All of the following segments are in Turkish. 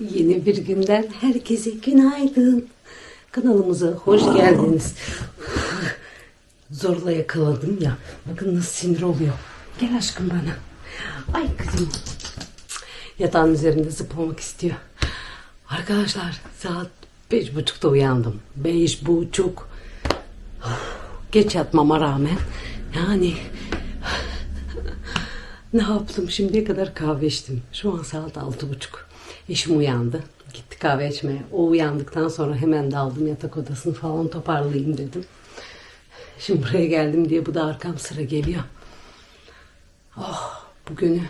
Yeni bir günden herkese günaydın. Kanalımıza hoş geldiniz. Zorla yakaladım ya. Bakın nasıl sinir oluyor. Gel aşkım bana. Ay kızım. Yatağın üzerinde zıplamak istiyor. Arkadaşlar saat beş buçukta uyandım. Beş buçuk. Geç yatmama rağmen yani ne yaptım şimdiye kadar kahve içtim. Şu an saat altı buçuk. Eşim uyandı. Gitti kahve içmeye. O uyandıktan sonra hemen daldım yatak odasını falan toparlayayım dedim. Şimdi buraya geldim diye bu da arkam sıra geliyor. Oh bugünü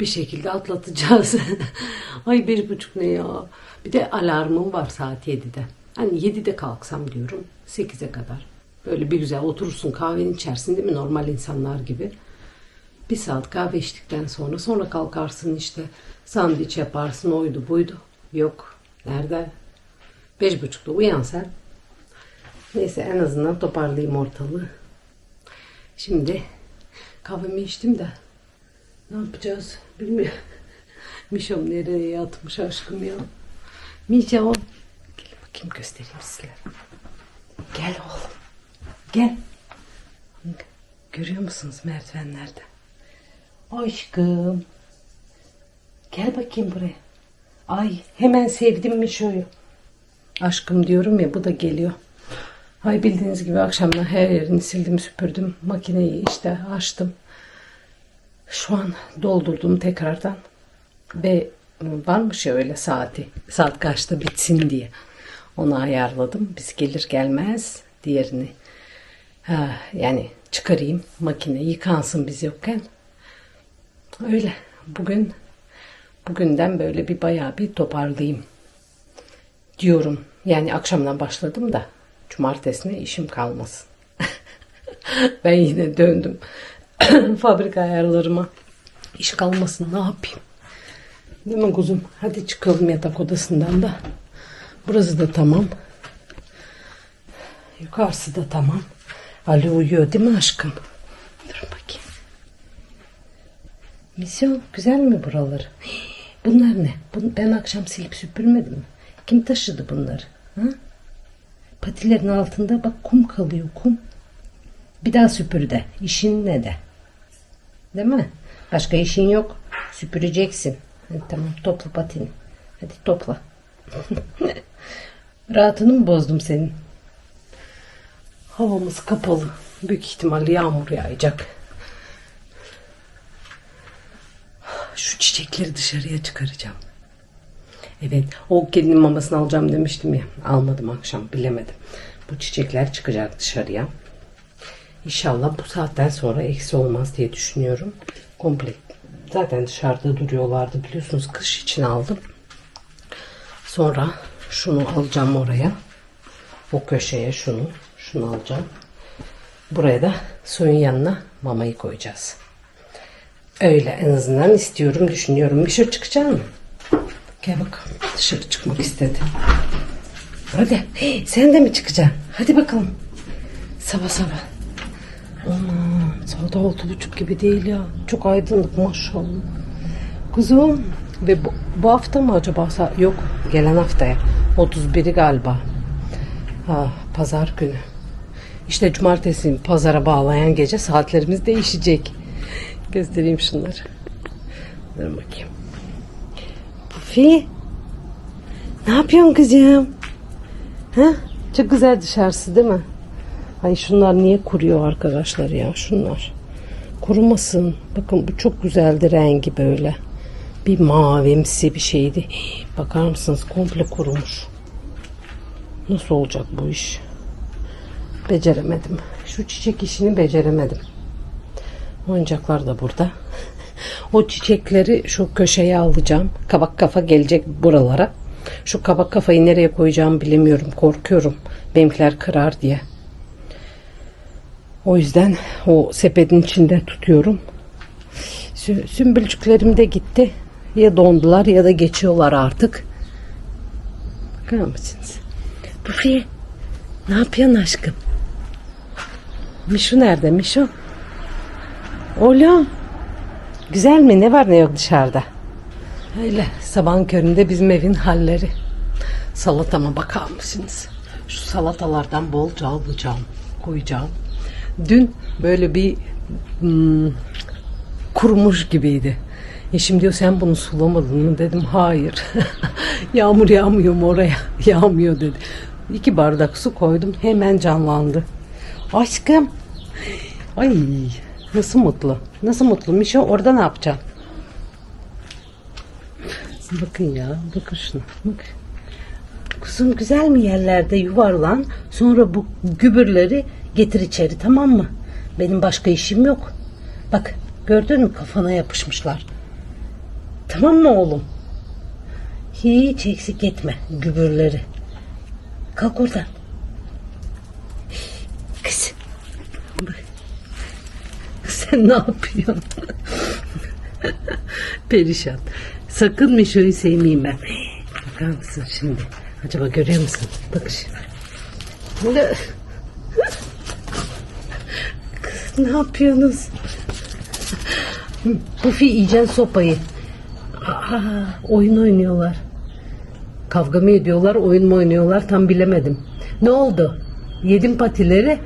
bir şekilde atlatacağız. Ay bir buçuk ne ya. Bir de alarmım var saat 7'de. Hani 7'de kalksam diyorum 8'e kadar. Böyle bir güzel oturursun kahveni içersin değil mi normal insanlar gibi. Bir saat kahve içtikten sonra sonra kalkarsın işte sandviç yaparsın oydu buydu. Yok. Nerede? Beş buçukta uyan sen. Neyse en azından toparlayayım ortalığı. Şimdi kahvemi içtim de ne yapacağız bilmiyorum. Mişom nereye yatmış aşkım ya. Mişom. Gel bakayım göstereyim size. Gel oğlum. Gel. Görüyor musunuz merdivenlerde? Aşkım. Gel bakayım buraya. Ay hemen sevdim Mişo'yu. Aşkım diyorum ya bu da geliyor. Ay bildiğiniz gibi akşamdan her yerini sildim süpürdüm. Makineyi işte açtım. Şu an doldurdum tekrardan. Ve varmış ya öyle saati. Saat kaçta bitsin diye. Onu ayarladım. Biz gelir gelmez diğerini ha, yani çıkarayım makine yıkansın biz yokken. Öyle. Bugün bugünden böyle bir bayağı bir toparlayayım diyorum. Yani akşamdan başladım da cumartesine işim kalmasın. ben yine döndüm fabrika ayarlarıma. İş kalmasın ne yapayım? Değil mi kuzum? Hadi çıkalım yatak odasından da. Burası da tamam. Yukarısı da tamam. Ali uyuyor değil mi aşkım? Dur bakayım. Misyon güzel mi buraları? Bunlar ne? Ben akşam silip süpürmedim mi? Kim taşıdı bunları? Ha? Patilerin altında bak kum kalıyor kum. Bir daha süpür de. İşin ne de. Değil mi? Başka işin yok. Süpüreceksin. Hadi tamam topla patini. Hadi topla. Rahatını mı bozdum senin? Havamız kapalı. Büyük ihtimalle yağmur yağacak. Şu çiçekleri dışarıya çıkaracağım. Evet, o kedinin mamasını alacağım demiştim ya. Almadım akşam, bilemedim. Bu çiçekler çıkacak dışarıya. İnşallah bu saatten sonra eksi olmaz diye düşünüyorum. Komple zaten dışarıda duruyorlardı biliyorsunuz kış için aldım. Sonra şunu alacağım oraya. O köşeye şunu, şunu alacağım. Buraya da suyun yanına mamayı koyacağız. Öyle en azından istiyorum, düşünüyorum. Bir şey çıkacak mı? Gel bakalım. Dışarı çıkmak istedi. Hadi. Hey, sen de mi çıkacaksın? Hadi bakalım. Sabah sabah. Aman saat altı buçuk gibi değil ya. Çok aydınlık maşallah. Kuzum. Ve bu, bu hafta mı acaba? Yok. Gelen haftaya. 31'i galiba. Ha, pazar günü. İşte cumartesi pazara bağlayan gece saatlerimiz değişecek. Göstereyim şunları. Dur bakayım. Pufi. Ne yapıyorsun kızım? Ha? Çok güzel dışarısı değil mi? Ay şunlar niye kuruyor arkadaşlar ya şunlar. Kurumasın. Bakın bu çok güzeldi rengi böyle. Bir mavimsi bir şeydi. Bakar mısınız komple kurumuş. Nasıl olacak bu iş? Beceremedim. Şu çiçek işini beceremedim. Oyuncaklar da burada. O çiçekleri şu köşeye alacağım. Kabak kafa gelecek buralara. Şu kabak kafayı nereye koyacağımı bilemiyorum. Korkuyorum. Benimkiler kırar diye. O yüzden o sepetin içinde tutuyorum. Sü- Sümbülcüklerim de gitti. Ya dondular ya da geçiyorlar artık. Bakar mısınız? Bufi ne yapıyorsun aşkım? Mişu nerede Mişu? Oğlum. Güzel mi? Ne var ne yok dışarıda? Öyle sabahın köründe bizim evin halleri. Salatama bakar mısınız? Şu salatalardan bolca alacağım, koyacağım. Dün böyle bir hmm, kurumuş gibiydi. Eşim diyor sen bunu sulamadın mı dedim hayır. Yağmur yağmıyor mu oraya? Yağmıyor dedi. İki bardak su koydum hemen canlandı. Aşkım. Ay nasıl mutlu. Nasıl mutlu. Mişo orada ne yapacaksın? Bakın ya bakın şuna. Bak. Kuzum güzel mi yerlerde yuvarlan. Sonra bu gübürleri getir içeri tamam mı? Benim başka işim yok. Bak gördün mü kafana yapışmışlar. Tamam mı oğlum? Hiç eksik etme gübürleri. Kalk oradan. Kız. Bak. Sen ne yapıyorsun? Perişan. Sakın Mişo'yu sevmeyeyim ben. Bakar mısın şimdi? Acaba görüyor musun? Bak şimdi. Kız, ne yapıyorsunuz? Pufi yiyeceksin sopayı. Aa, oyun oynuyorlar. Kavga mı ediyorlar, oyun mu oynuyorlar tam bilemedim. Ne oldu? Yedim patileri.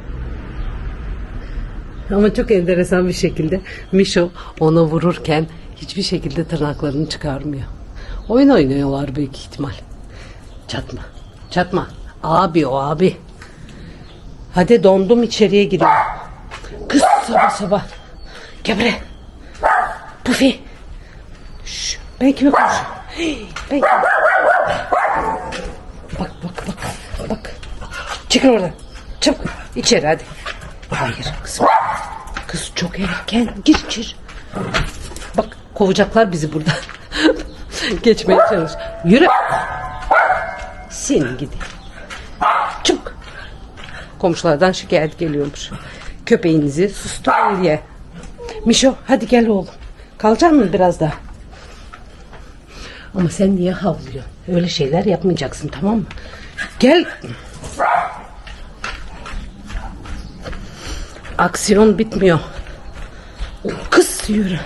Ama çok enteresan bir şekilde Mişo ona vururken hiçbir şekilde tırnaklarını çıkarmıyor. Oyun oynuyorlar büyük ihtimal. Çatma. Çatma. Abi o abi. Hadi dondum içeriye gidiyorum. Kız sabah sabah. Buraya. Pufi. Şş, ben kime konuşuyorum? Ben kime? Bak bak bak. Bak. Çıkın oradan. Çabuk. İçeri hadi. Hayır kızım. Kız çok erken. Gir içeri. Bak kovacaklar bizi burada. Geçmeye çalış. Yürü. Senin gidi. Çabuk. Komşulardan şikayet geliyormuş. Köpeğinizi susturun diye. Mişo hadi gel oğlum. Kalacak mı biraz daha? Ama sen niye havlıyorsun? Öyle şeyler yapmayacaksın tamam mı? Gel. Aksiyon bitmiyor. Kız yürü.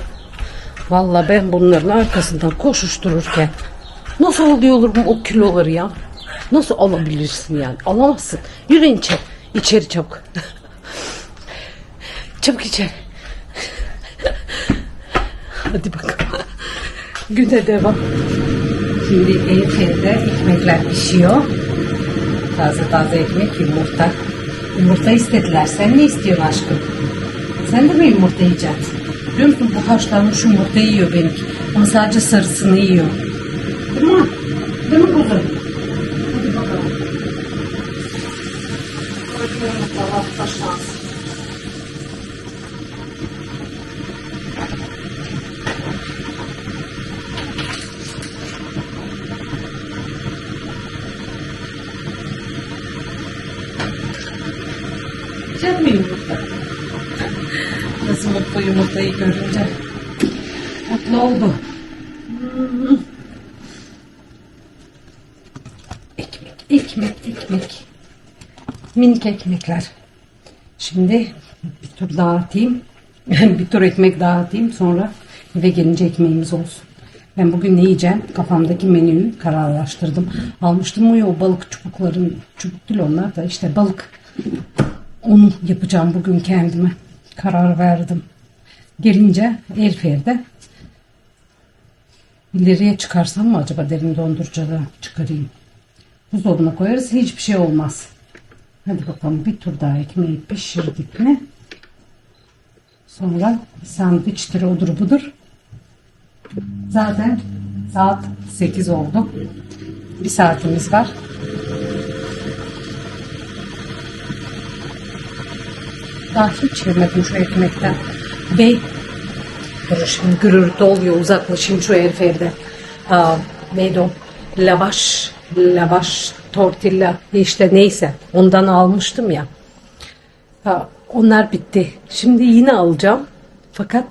Vallahi ben bunların arkasından koşuştururken nasıl oluyor bu o kiloları ya? Nasıl alabilirsin yani? Alamazsın. Yürüyün içeri. İçeri çabuk. çabuk içeri. Hadi bakalım. Güne devam. Şimdi evde ekmekler pişiyor. Taze taze ekmek, yumurta. Yumurta istediler. Sen ne istiyorsun aşkım? Sen de mi yumurta yiyeceksin? Biliyor musun bu haşlanmış yumurta yiyor benimki. Ama sadece sarısını yiyor. Değil mi? Değil mi kuzum? Hadi bakalım. Hadi yumurtalar haşlansın. Güzel mi yumurta? Nasıl yumurtayı görünce. Mutlu oldu. Ekmek, ekmek, ekmek. Minik ekmekler. Şimdi bir tur daha bir tur ekmek daha. Sonra eve gelince ekmeğimiz olsun. Ben bugün ne yiyeceğim? Kafamdaki menüyü kararlaştırdım. Almıştım mı o balık çubukların, çubuk değil onlar da işte balık. Onu yapacağım bugün kendime. Karar verdim. Gelince Elfiyer'de ileriye çıkarsam mı acaba derin dondurucuda çıkarayım. Buzdolabına koyarız hiçbir şey olmaz. Hadi bakalım bir tur daha ekmeği pişirdik mi? Sonra sandviçtir odur budur. Zaten saat 8 oldu. Bir saatimiz var. Daha hiç yemedim şu ekmekten. Ve dur şimdi gürültü oluyor uzaklaşayım şu herif evde. Aa, neydi o? Lavaş, lavaş, tortilla işte neyse ondan almıştım ya. Ha, onlar bitti. Şimdi yine alacağım. Fakat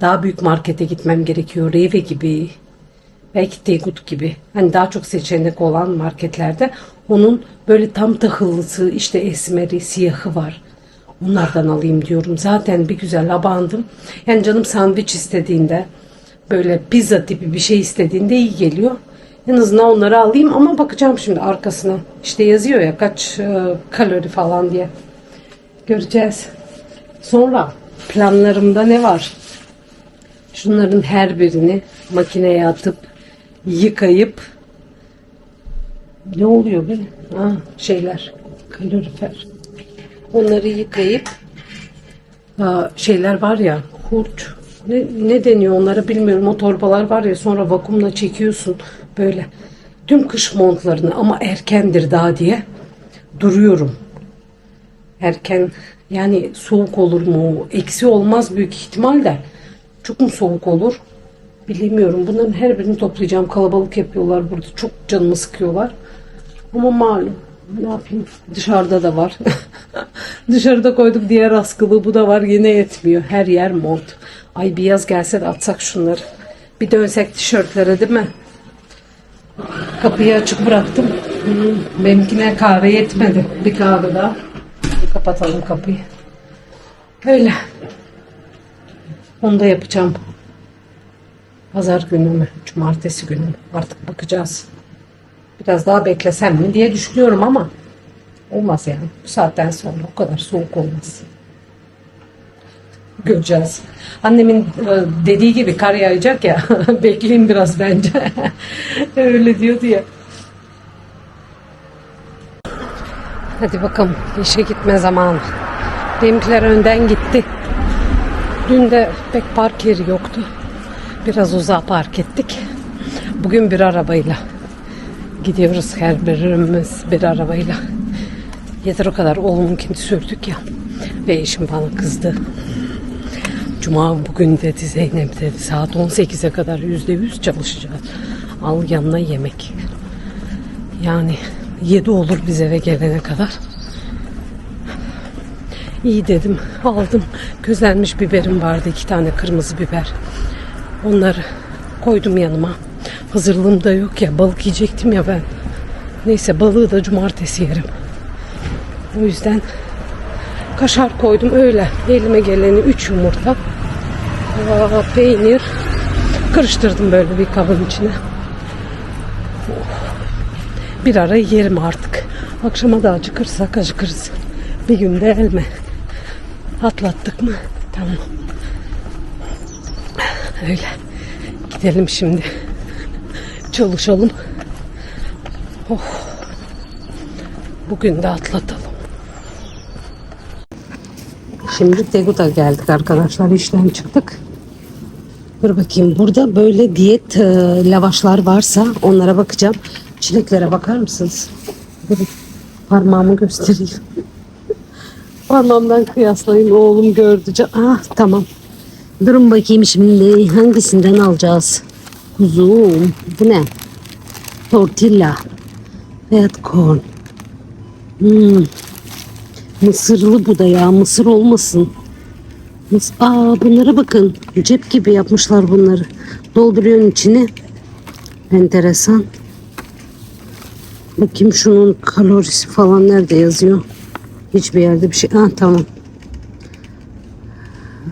daha büyük markete gitmem gerekiyor. Reve gibi, belki Tegut gibi. Hani daha çok seçenek olan marketlerde onun böyle tam tahıllısı, işte esmeri, siyahı var. Onlardan alayım diyorum. Zaten bir güzel abandım. Yani canım sandviç istediğinde böyle pizza tipi bir şey istediğinde iyi geliyor. En azından onları alayım ama bakacağım şimdi arkasına. İşte yazıyor ya kaç e, kalori falan diye. Göreceğiz. Sonra planlarımda ne var? Şunların her birini makineye atıp yıkayıp ne oluyor be? Ha, şeyler kalorifer. Onları yıkayıp ha, şeyler var ya hurç ne, ne deniyor onlara bilmiyorum o torbalar var ya sonra vakumla çekiyorsun böyle tüm kış montlarını ama erkendir daha diye duruyorum erken yani soğuk olur mu? Eksi olmaz büyük ihtimalle. Çok mu soğuk olur? Bilemiyorum. Bunların her birini toplayacağım. Kalabalık yapıyorlar burada. Çok canımı sıkıyorlar. Ama malum. Ne yapayım? Dışarıda da var. Dışarıda koyduk diğer askılı. Bu da var. Yine yetmiyor. Her yer mont. Ay bir yaz gelse de atsak şunları. Bir dönsek tişörtlere değil mi? Kapıyı açık bıraktım. Hmm, benimkine kahve yetmedi. Bir kahve daha. Kapatalım kapıyı. Öyle. Onu da yapacağım. Pazar günü mü? Cumartesi günü mü? Artık bakacağız. Biraz daha beklesem mi diye düşünüyorum ama olmaz yani. Bu saatten sonra o kadar soğuk olmaz. Göreceğiz. Annemin e, dediği gibi kar yağacak ya. Bekleyin biraz bence. Öyle diyordu ya. Hadi bakalım işe gitme zamanı. Benimkiler önden gitti. Dün de pek park yeri yoktu. Biraz uzağa park ettik. Bugün bir arabayla gidiyoruz her birimiz bir arabayla. Yeter o kadar oğlumun sürdük ya. Ve eşim bana kızdı. Cuma bugün dedi Zeynep dedi saat 18'e kadar yüzde yüz çalışacağız. Al yanına yemek. Yani 7 olur biz eve gelene kadar. İyi dedim. Aldım. Közlenmiş biberim vardı. iki tane kırmızı biber. Onları koydum yanıma. Hazırlığım da yok ya. Balık yiyecektim ya ben. Neyse balığı da cumartesi yerim. O yüzden kaşar koydum öyle. Elime geleni 3 yumurta. aa, Peynir. Karıştırdım böyle bir kabın içine. Bir ara yerim artık. Akşama da acıkırsak acıkırız. Bir günde elme. Atlattık mı? Tamam. Öyle. Gidelim şimdi. Çalışalım. Oh. Bugün de atlatalım. Şimdi Tegut'a geldik arkadaşlar. İşten çıktık. Dur bakayım. Burada böyle diyet e, lavaşlar varsa onlara bakacağım. Çileklere bakar mısınız? Durun. Parmağımı göstereyim. Parmağımdan kıyaslayın. Oğlum gördü. Ah tamam. Durun bakayım şimdi. Hangisinden alacağız? Kuzum. Bu ne? Tortilla. Red corn. Hmm. Mısırlı bu da ya. Mısır olmasın. Mıs Aa bunlara bakın. Cep gibi yapmışlar bunları. Dolduruyorsun içini. Enteresan. Bakayım şunun kalorisi falan nerede yazıyor? Hiçbir yerde bir şey. Ah tamam.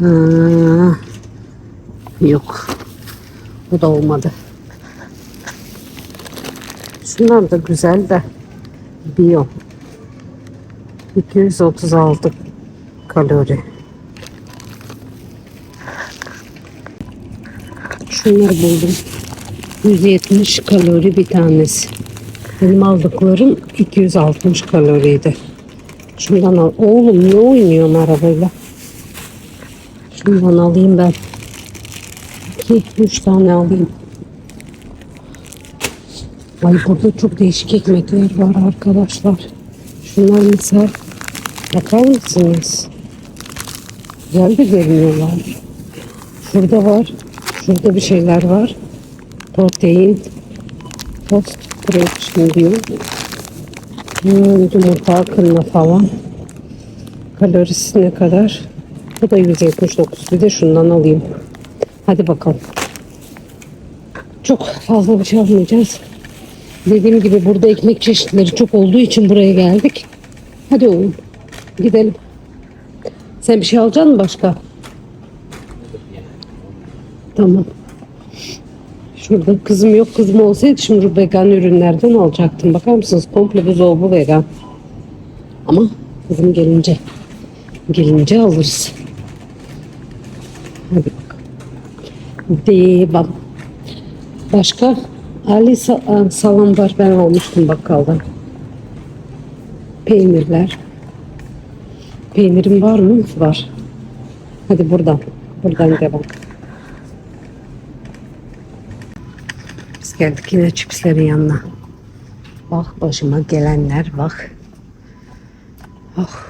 Ha, yok. Bu da olmadı. Şunlar da güzel de. Bio. 236 kalori. Şunları buldum. 170 kalori bir tanesi. Benim aldıklarım 260 kaloriydi. Şundan al. Oğlum ne oynuyorsun arabayla? Şundan alayım ben. 2, 3 tane alayım. Ay burada çok değişik ekmekler var arkadaşlar. Şunlar mesela bakar mısınız? Güzel de görünüyorlar. Şurada var. Şurada bir şeyler var. Protein. Post protein diyor. Hmm, yumurta akınma falan. Kalorisi ne kadar? Bu da 179. Bir de şundan alayım. Hadi bakalım. Çok fazla bir şey almayacağız. Dediğim gibi burada ekmek çeşitleri çok olduğu için buraya geldik. Hadi oğlum. Gidelim. Sen bir şey alacaksın mı başka? Tamam. Şurada kızım yok. Kızım olsaydı şimdi bu vegan ürünlerden alacaktım. Bakar mısınız? Komple buzdolabı vegan. Ama kızım gelince gelince alırız. Hadi bakalım. Devam. Başka? Ali sa- salam var. Ben almıştım bakkaldan. Peynirler. Peynirim var mı? Var. Hadi buradan. Buradan devam. Biz geldik yine çipslerin yanına. Bak başıma gelenler bak. Oh.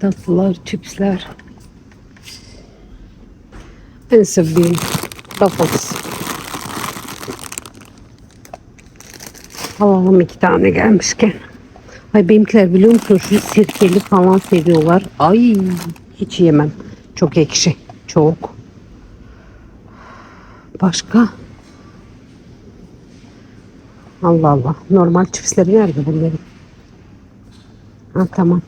Tatlılar, çipsler. En sevdiğim Ruffles. Alalım iki tane gelmişken. Ay benimkiler biliyor musun şu sirkeli falan seviyorlar. Ay hiç yemem. Çok ekşi. Çok. Başka? Allah Allah. Normal çipsleri nerede bunların? Ha tamam.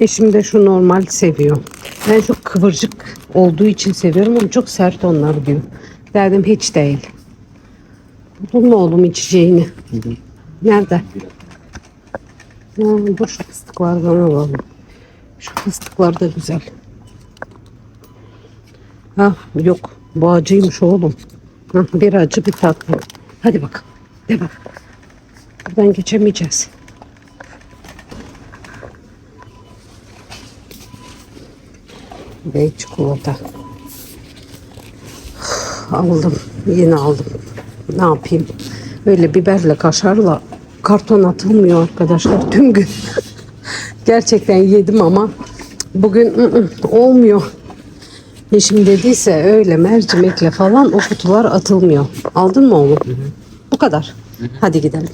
Eşim de şu normal seviyor. Ben çok kıvırcık olduğu için seviyorum ama çok sert onlar diyor. Derdim hiç değil. Buldun mu oğlum içeceğini? Nerede? Dur şu fıstıklardan alalım. Şu fıstıklar da güzel. Ha yok. Bu acıymış oğlum. Ha, bir acı bir tatlı. Hadi bakalım. De bak. Buradan geçemeyeceğiz. Ve çikolata. Aldım. Yine aldım. Ne yapayım? Öyle biberle kaşarla karton atılmıyor arkadaşlar tüm gün. Gerçekten yedim ama bugün ı ı, olmuyor. Eşim dediyse öyle mercimekle falan o kutular atılmıyor. Aldın mı oğlum? Bu kadar. Hadi gidelim.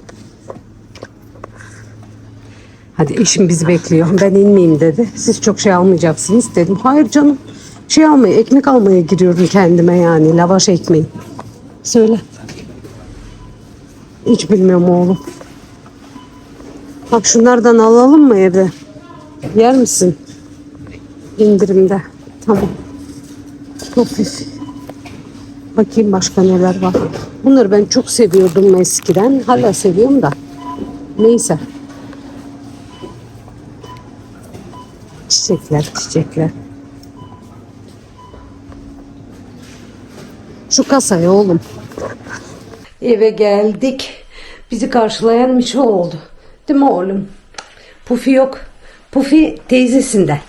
Hadi eşim bizi bekliyor. Ben inmeyeyim dedi. Siz çok şey almayacaksınız dedim. Hayır canım. Şey almaya, ekmek almaya giriyorum kendime yani. Lavaş ekmeği. Söyle. Hiç bilmiyorum oğlum. Bak şunlardan alalım mı evde? Yer misin? İndirimde. Tamam. Hafif. Bakayım başka neler var. Bunları ben çok seviyordum eskiden. Hala seviyorum da. Neyse. Çiçekler, çiçekler. Şu kasaya oğlum. Eve geldik. Bizi karşılayan Mişo oldu. Değil mi oğlum? Pufi yok. Pufi teyzesinde.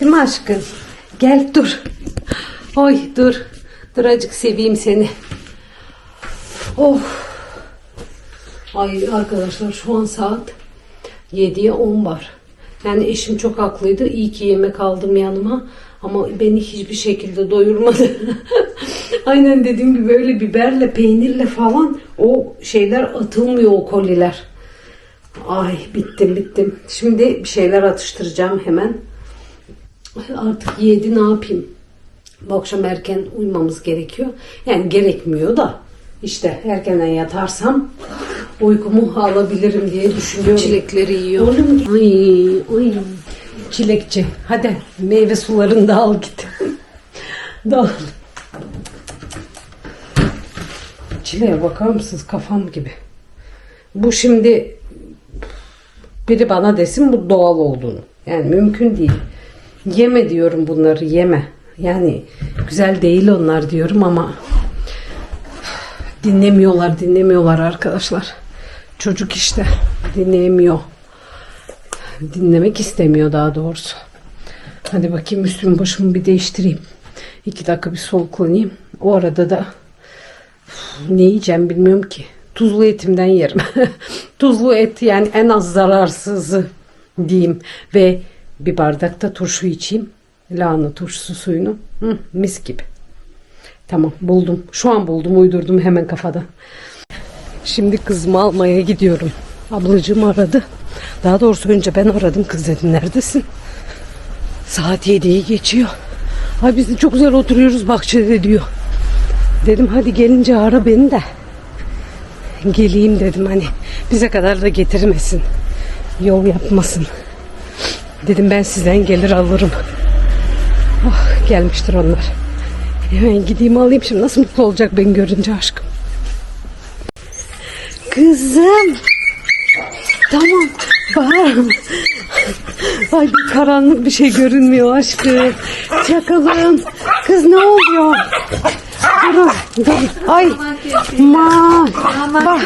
Değil mi aşkım? Gel dur. Oy dur. Dur acık seveyim seni. Of. Ay arkadaşlar şu an saat 7'ye 10 var. Yani eşim çok haklıydı. İyi ki yemek aldım yanıma. Ama beni hiçbir şekilde doyurmadı. Aynen dediğim gibi öyle biberle, peynirle falan o şeyler atılmıyor o koliler. Ay bittim bittim. Şimdi bir şeyler atıştıracağım hemen. Artık yedi ne yapayım? Bu akşam erken uyumamız gerekiyor. Yani gerekmiyor da işte erkenden yatarsam uykumu alabilirim diye düşünüyorum. Çilekleri yiyor. Oğlum ay ay çilekçi. Hadi meyve sularını da al git. Dal. Çileğe bakar mısınız kafam gibi. Bu şimdi biri bana desin bu doğal olduğunu. Yani mümkün değil. Yeme diyorum bunları yeme. Yani güzel değil onlar diyorum ama dinlemiyorlar dinlemiyorlar arkadaşlar. Çocuk işte dinleyemiyor. Dinlemek istemiyor daha doğrusu. Hadi bakayım üstümü başımı bir değiştireyim. İki dakika bir soluklanayım. O arada da ne yiyeceğim bilmiyorum ki. Tuzlu etimden yerim. Tuzlu et yani en az zararsızı diyeyim. Ve bir bardakta turşu içeyim. Lahana turşusu suyunu. Hı, mis gibi. Tamam buldum. Şu an buldum uydurdum hemen kafada. Şimdi kızımı almaya gidiyorum. Ablacığım aradı. Daha doğrusu önce ben aradım. Kız dedim neredesin? Saat 7'yi geçiyor. Ay biz de çok güzel oturuyoruz bahçede diyor. Dedim hadi gelince ara beni de. Geleyim dedim hani bize kadar da getirmesin. Yol yapmasın. Dedim ben sizden gelir alırım. Oh, gelmiştir onlar. Hemen gideyim alayım şimdi. Nasıl mutlu olacak beni görünce aşkım. Kızım. Tamam. Bağırma. Ay bir karanlık bir şey görünmüyor aşkım. Çakalım. Kız ne oluyor? Durun. Dur. Ay. Ma. Bak.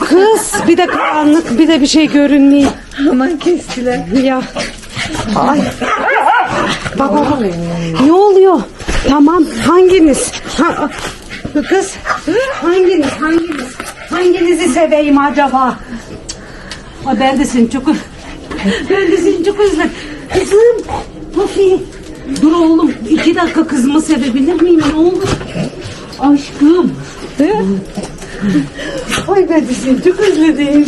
Kız bir de karanlık bir de bir şey görünmüyor. Aman kestiler. Ya. Ay. Bak bak. Ne oluyor? Tamam. Hanginiz? Ha, kız. Hanginiz? Hanginiz? Seveyim acaba? Ay ben de seni çok özledim. Kızım. Tofi. Dur oğlum. iki dakika kızımı sevebilir miyim? Ne oldu? Aşkım. Ay ben de seni çok özledim.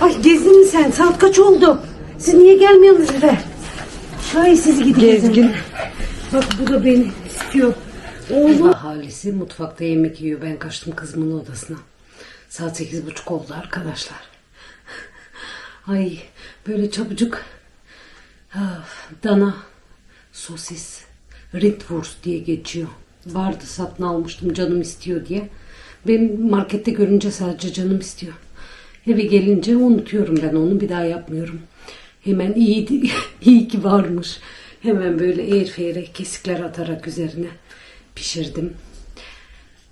Ay gezdin sen? Saat kaç oldu? Siz niye gelmiyorsunuz eve? Ay sizi gidin. Gezgin. Bak bu da beni istiyor. Oğlum. Ahalisi mutfakta yemek yiyor. Ben kaçtım kızımın odasına. Saat sekiz buçuk oldu arkadaşlar. Ay böyle çabucak ah, dana, sosis, Ritwurst diye geçiyor. Vardı satın almıştım canım istiyor diye. Benim markette görünce sadece canım istiyor. Eve gelince unutuyorum ben onu bir daha yapmıyorum. Hemen iyi, iyi ki varmış. Hemen böyle airfryer'e kesikler atarak üzerine pişirdim.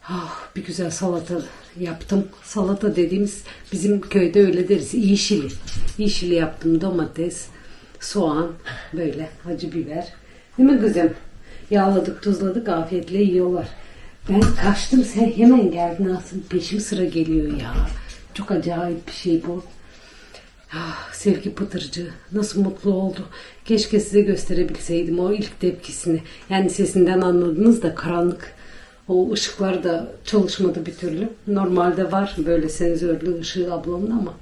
Ah, bir güzel salata yaptım. Salata dediğimiz bizim köyde öyle deriz. İyişili. İyişili yaptım. Domates, soğan, böyle acı biber. Değil mi kızım? Yağladık, tuzladık, afiyetle yiyorlar. Ben kaçtım, sen hemen geldin aslında. Peşim sıra geliyor ya. Çok acayip bir şey bu. Ah, sevgi pıtırcı nasıl mutlu oldu. Keşke size gösterebilseydim o ilk tepkisini. Yani sesinden anladınız da karanlık. O ışıklar da çalışmadı bir türlü. Normalde var böyle sensörlü ışığı ablamın ama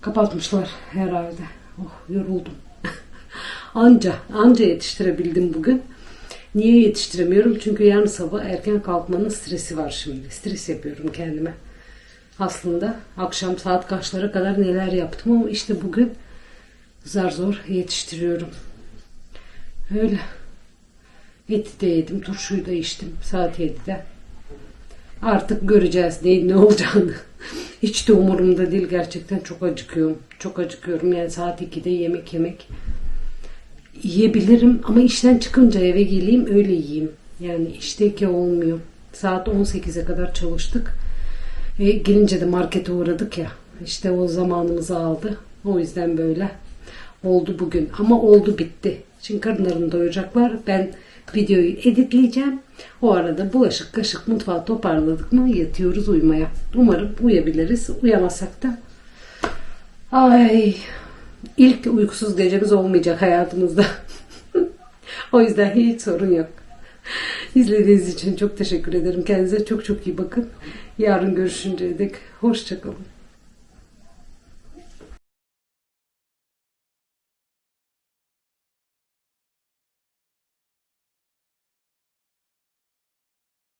kapatmışlar herhalde. Oh yoruldum. anca, anca yetiştirebildim bugün. Niye yetiştiremiyorum? Çünkü yarın sabah erken kalkmanın stresi var şimdi. Stres yapıyorum kendime aslında akşam saat kaçlara kadar neler yaptım ama işte bugün zar zor yetiştiriyorum. Öyle. Eti de yedim, turşuyu da içtim saat 7'de. Artık göreceğiz neyin ne olacağını. Hiç de umurumda değil gerçekten çok acıkıyorum. Çok acıkıyorum yani saat 2'de yemek yemek yiyebilirim ama işten çıkınca eve geleyim öyle yiyeyim. Yani işteki olmuyor. Saat 18'e kadar çalıştık. E, gelince de markete uğradık ya. İşte o zamanımızı aldı. O yüzden böyle oldu bugün. Ama oldu bitti. Şimdi karınlarını doyuracaklar. Ben videoyu editleyeceğim. O arada bulaşık, kaşık, mutfağı toparladık mı yatıyoruz uyumaya. Umarım uyabiliriz. Uyamasak da ay ilk uykusuz gecemiz olmayacak hayatımızda. o yüzden hiç sorun yok. İzlediğiniz için çok teşekkür ederim. Kendinize çok çok iyi bakın. Yarın görüşünceye dek hoşçakalın.